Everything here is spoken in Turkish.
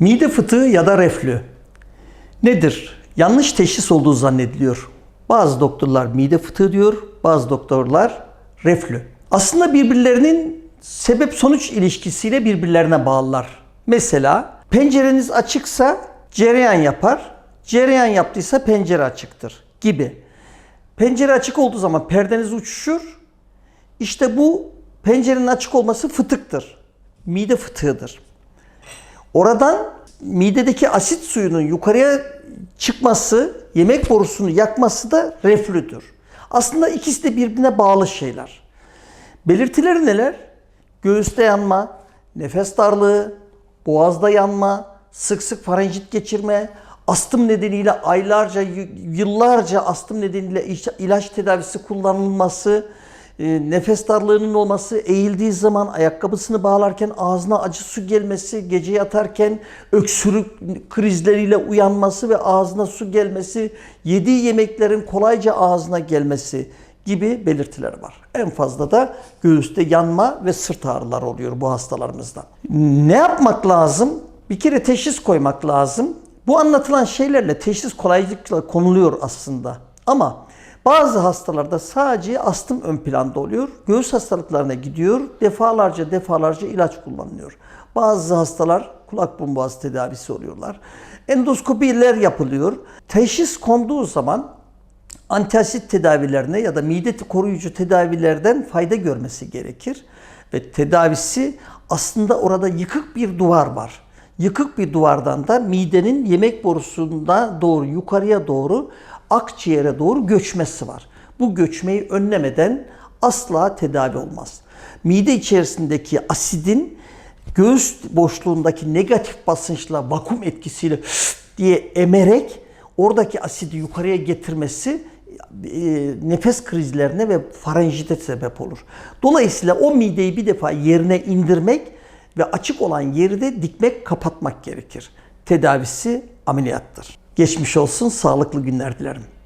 Mide fıtığı ya da reflü nedir? Yanlış teşhis olduğu zannediliyor. Bazı doktorlar mide fıtığı diyor, bazı doktorlar reflü. Aslında birbirlerinin sebep sonuç ilişkisiyle birbirlerine bağlılar. Mesela pencereniz açıksa cereyan yapar, cereyan yaptıysa pencere açıktır gibi. Pencere açık olduğu zaman perdeniz uçuşur. İşte bu pencerenin açık olması fıtıktır. Mide fıtığıdır. Oradan midedeki asit suyunun yukarıya çıkması, yemek borusunu yakması da reflüdür. Aslında ikisi de birbirine bağlı şeyler. Belirtileri neler? Göğüste yanma, nefes darlığı, boğazda yanma, sık sık farenjit geçirme, astım nedeniyle aylarca, yıllarca astım nedeniyle ilaç tedavisi kullanılması, e, nefes darlığının olması, eğildiği zaman ayakkabısını bağlarken ağzına acı su gelmesi, gece yatarken öksürük krizleriyle uyanması ve ağzına su gelmesi, yediği yemeklerin kolayca ağzına gelmesi gibi belirtiler var. En fazla da göğüste yanma ve sırt ağrıları oluyor bu hastalarımızda. Ne yapmak lazım? Bir kere teşhis koymak lazım. Bu anlatılan şeylerle teşhis kolaylıkla konuluyor aslında. Ama bazı hastalarda sadece astım ön planda oluyor. Göğüs hastalıklarına gidiyor. Defalarca defalarca ilaç kullanılıyor. Bazı hastalar kulak burun boğaz tedavisi oluyorlar. Endoskopiler yapılıyor. Teşhis konduğu zaman antiasit tedavilerine ya da mide koruyucu tedavilerden fayda görmesi gerekir. Ve tedavisi aslında orada yıkık bir duvar var. Yıkık bir duvardan da midenin yemek borusunda doğru yukarıya doğru akciğere doğru göçmesi var. Bu göçmeyi önlemeden asla tedavi olmaz. Mide içerisindeki asidin göğüs boşluğundaki negatif basınçla vakum etkisiyle diye emerek oradaki asidi yukarıya getirmesi e, nefes krizlerine ve farenjite sebep olur. Dolayısıyla o mideyi bir defa yerine indirmek ve açık olan yeri de dikmek, kapatmak gerekir. Tedavisi ameliyattır. Geçmiş olsun, sağlıklı günler dilerim.